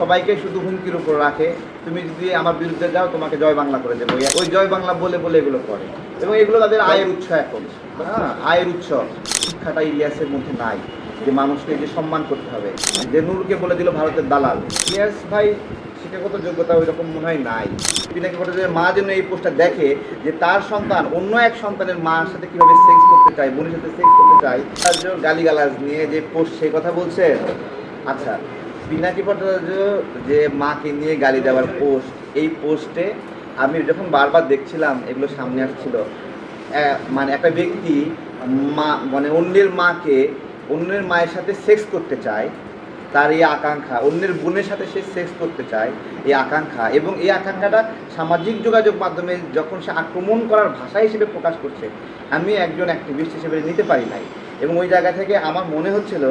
সবাইকে শুধু হুমকির উপর রাখে। তুমি যদি আমার বিরুদ্ধে যাও, তোমাকে জয় বাংলা করে দেবো। ওই- জয় বাংলা বলে বলে এগুলো করে। এবং এগুলো তাদের আয়ের উৎস এখন। হ্যাঁ আয়ের উৎস। শিক্ষাটা ইলিয়াসের মধ্যে নাই। যে মানুষকে যে সম্মান করতে হবে। যে নূরকে বলে দিল ভারতের দালাল। ইলিয়াস ভাই শিক্ষাগত যোগ্যতা ওই রকম মনে হয় নাই। পিনাকি ভট্টাচার্যের মা যেন এই পোস্টটা দেখে যে তার সন্তান অন্য এক সন্তানের মার সাথে কীভাবে সেক্স করতে চায়, বোনের সাথে সেক্স করতে চায়, তার জন্য গালিগালাজ নিয়ে যে পোস্ট সেই কথা বলছে? আচ্ছা পিনাকি ভট্টাচার্য যে মাকে নিয়ে গালি দেওয়ার পোস্ট এই পোস্টে আমি যখন বারবার দেখছিলাম, এগুলো সামনে আসছিল মানে একটা ব্যক্তি মা মানে অন্যের মাকে, অন্যের মায়ের সাথে সেক্স করতে চায়, তার এই আকাঙ্ক্ষা, অন্যের বোনের সাথে সে সেক্স করতে চায়, এই আকাঙ্ক্ষা, এবং এই আকাঙ্ক্ষাটা সামাজিক যোগাযোগ মাধ্যমে যখন সে আক্রমণ করার ভাষা হিসেবে প্রকাশ করছে, আমি একজন অ্যাক্টিভিস্ট হিসেবে নিতে পারি নাই। এবং ওই জায়গা থেকে আমার মনে হচ্ছিল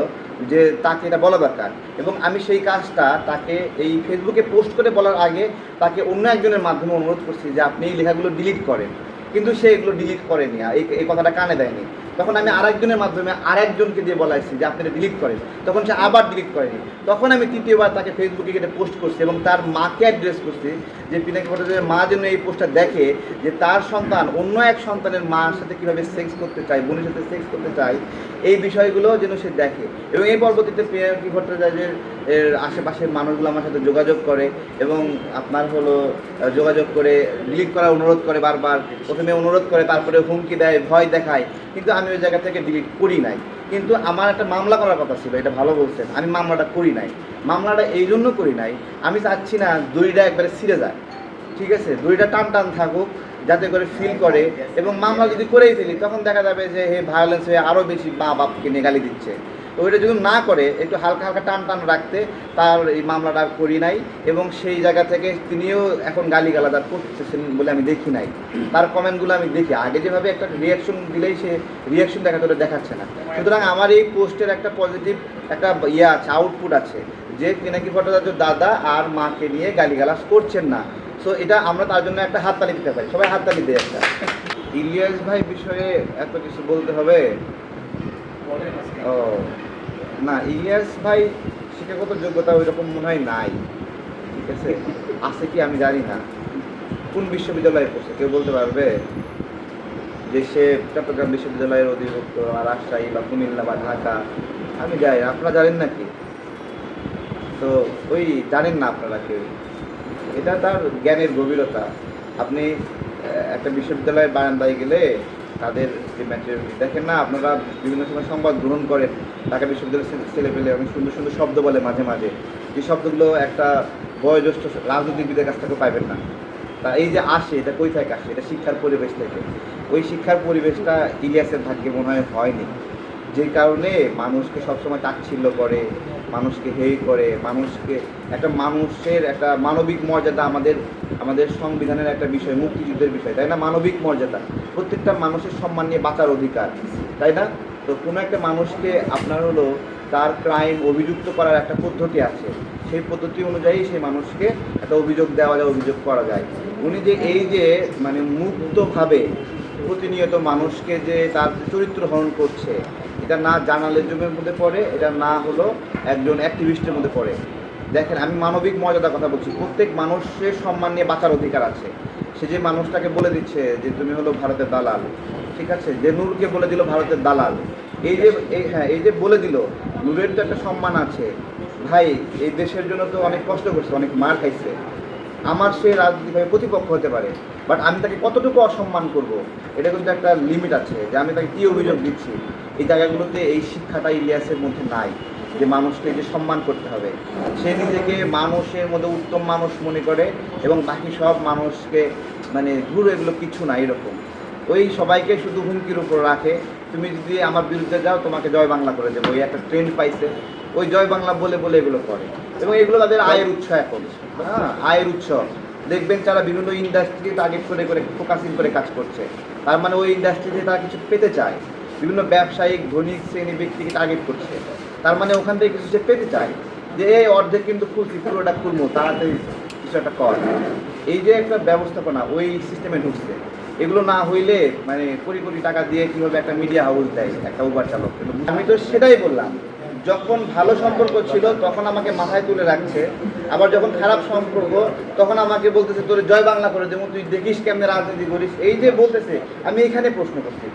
যে তাকে এটা বলা দরকার। এবং আমি সেই কাজটা তাকে এই ফেসবুকে পোস্ট করে বলার আগে তাকে অন্য একজনের মাধ্যমে অনুরোধ করছি যে আপনি এই লেখাগুলো ডিলিট করেন। কিন্তু সে এগুলো ডিলিট করেনি এই কথাটা কানে দেয়নি। তখন আমি আরেকজনের মাধ্যমে আরেকজনকে দিয়ে বলাইছি যে আপনি ডিলিট করেন। তখন সে আবার ডিলিট করেনি। তখন আমি তৃতীয়বার তাকে ফেসবুকে গিয়ে পোস্ট করছি এবং তার মাকে অ্যাড্রেস করছি যে পিনাকি ভট্টাচার্যের মা যেন এই পোস্টটা দেখে যে তার সন্তান, অন্য এক সন্তানের মার সাথে কীভাবে সেক্স করতে চায়, বোনের সাথে সেক্স করতে চায়, এই বিষয়গুলো যেন সে দেখে। এবং এই পরবর্তীতে পিনাকি ভট্টাচার্যের, এর আশেপাশের মানুষগুলো আমার সাথে যোগাযোগ করে এবং আপনার হলো যোগাযোগ করে ডিলিট করার অনুরোধ করে বারবার। প্রথমে অনুরোধ করে, তারপরে হুমকি দেয়, ভয় দেখায়। কিন্তু আমি ওই জায়গা থেকে ডিলিট করি নাই। কিন্তু আমার একটা মামলা করার কথা ছিল, এটা ভালো বলছেন, আমি মামলাটা করি নাই। মামলাটা এই জন্য করি নাই, আমি চাচ্ছি না দুইটা একবারে ছিঁড়ে যায়। ঠিক আছে? দুইটা টান টান থাকুক, যাতে করে ফিল করে। এবং মামলা যদি করেই ফেলি, তখন দেখা যাবে যে, হে ভায়োলেন্স হয়ে আরও বেশি মা বাপকে নিয়ে গালি দিচ্ছে। তো ওইটা যদি না করে একটু হালকা হালকা টান টান রাখতে তার এই মামলাটা করি নাই এবং সেই জায়গা থেকে তিনিও এখন গালি গালাদার করতেছেন বলে আমি দেখি নাই। তার কমেন্টগুলো আমি দেখি। আগে যেভাবে একটা রিয়াকশন দিলেই সে রিয়াকশন দেখা করে দেখাচ্ছে না। সুতরাং আমার এই পোস্টের একটা পজিটিভ একটা ইয়ে আছে আউটপুট আছে যে পিনাকি ভট্টাচার্য দাদা আর মাকে নিয়ে গালিগালাজ করছেন না। সো এটা আমরা তার জন্য একটা হাততালি দিতে পারি। সবাই হাততালি দেয় একটা। ইলিয়াস ভাই বিষয়ে এত কিছু বলতে হবে? ও। না, ইলিয়াস ভাই শিক্ষাগত যোগ্যতা ওই রকম মনে হয় নাই। ঠিক আছে? আছে কি আমি জানি না। কোন বিশ্ববিদ্যালয়ে পড়ছে? কেউ বলতে পারবে? যে সে চট্টগ্রাম বিশ্ববিদ্যালয়ের অধিভুক্ত আর রাজশাহী বা কুমিল্লা বা ঢাকা। আমি যাই, আপনারা জানেন নাকি? তো ওই জানেন না আপনারা কেউ? এটা তার জ্ঞানের গভীরতা। আপনি একটা বিশ্ববিদ্যালয়ের বারান্দায় গেলে তাদের যে ম্যাটেরিয়াল দেখেন না, আপনারা বিভিন্ন সময় সংবাদ গ্রহণ করেন, ঢাকা বিশ্ববিদ্যালয়ের ছেলে পেলে অনেক সুন্দর সুন্দর শব্দ বলে মাঝে মাঝে। যে শব্দগুলো একটা বয়োজ্যেষ্ঠ রাজনীতিবিদের কাছ থেকে পাইবেন না। তা এই যে আসে, এটা কই থেকে আসে? এটা শিক্ষার পরিবেশ থেকে। ওই শিক্ষার পরিবেশটা ইলিয়াসের ভাগ্যে মনে হয় হয়নি। যে কারণে মানুষকে সবসময় তাচ্ছিল্য করে মানুষকে হেয় করে, মানুষকে, একটা মানুষের একটা মানবিক মর্যাদা আমাদের আমাদের সংবিধানের একটা বিষয়, মুক্তিযুদ্ধের বিষয়, তাই না? মানবিক মর্যাদা। প্রত্যেকটা মানুষের সম্মান নিয়ে বাঁচার অধিকার, তাই না? তো কোনো একটা মানুষকে আপনার হলো তার ক্রাইম অভিযুক্ত করার একটা পদ্ধতি আছে। সেই পদ্ধতি অনুযায়ী সেই মানুষকে একটা অভিযোগ দেওয়া যায়, অভিযোগ করা যায়। উনি যে এই যে মানে মুক্তভাবে প্রতিনিয়ত মানুষকে যে তার চরিত্র হরণ করছে এটা না জার্নালিজমের মধ্যে পড়ে, এটা না হলো একজন অ্যাক্টিভিস্টের মধ্যে পড়ে। দেখেন, আমি মানবিক মর্যাদার কথা বলছি। প্রত্যেক মানুষের সম্মান নিয়ে বাঁচার অধিকার আছে। সে যে মানুষটাকে বলে দিচ্ছে যে, তুমি হলো ভারতের দালাল। ঠিক আছে? যে নূরকে বলে দিল ভারতের দালাল। এই যে, এই হ্যাঁ এই যে বলে দিল, নূরের তো একটা সম্মান আছে। ভাই, এই দেশের জন্য তো অনেক কষ্ট করছে, অনেক মার খাইছে। আমার সে রাজনৈতিকভাবে প্রতিপক্ষ হতে পারে। বাট আমি তাকে কতটুকু অসম্মান করব, এটা কিন্তু একটা লিমিট আছে যে আমি তাকে কী অভিযোগ দিচ্ছি? এই জায়গাগুলোতে এই শিক্ষাটা ইলিয়াসের মধ্যে নাই, যে মানুষকে যে সম্মান করতে হবে। সে নিজেকে মানুষের মধ্যে উত্তম মানুষ মনে করে এবং বাকি সব মানুষকে মানে ঘুরো এগুলো কিছু না, এরকম। ওই সবাইকে শুধু হুমকির উপর রাখে, তুমি যদি আমার বিরুদ্ধে যাও, তোমাকে জয় বাংলা করে দেবো। ওই একটা ট্রেন্ড পাইছে। ওই জয় বাংলা বলে বলে এগুলো করে। এবং এগুলো তাদের আয়ের উৎস এখন। হ্যাঁ আয়ের উৎস। দেখবেন তারা বিভিন্ন ইন্ডাস্ট্রি টার্গেট করে করে ফোকাসিং করে কাজ করছে, তার মানে ওই ইন্ডাস্ট্রিতে তারা কিছু পেতে চায়। বিভিন্ন ব্যবসায়িক ধনিক শ্রেণি ব্যক্তিকে টার্গেট করছে। তার মানে ওখান থেকে কিছু সে পেতে চায়। যে এই অর্ধেক কিন্তু খুলছি পুরোটা খুলবো, তাড়াতাড়ি কিছু একটা কর। এই যে একটা ব্যবস্থাপনা, ওই সিস্টেমে ঢুকছে। এগুলো না হইলে মানে কোটি কোটি টাকা দিয়ে কীভাবে একটা মিডিয়া হাউস দেয়, একটা উবার চালক। আমি তো সেটাই বললাম। যখন ভালো সম্পর্ক ছিল, তখন আমাকে মাথায় তুলে রাখছে। আবার যখন খারাপ সম্পর্ক, তখন আমাকে বলতেছে, তোর জয় বাংলা করে দেবো, তুই দেখিস কেমনে রাজনীতি করিস। এই যে বলতেছে, আমি এখানে প্রশ্ন করছি।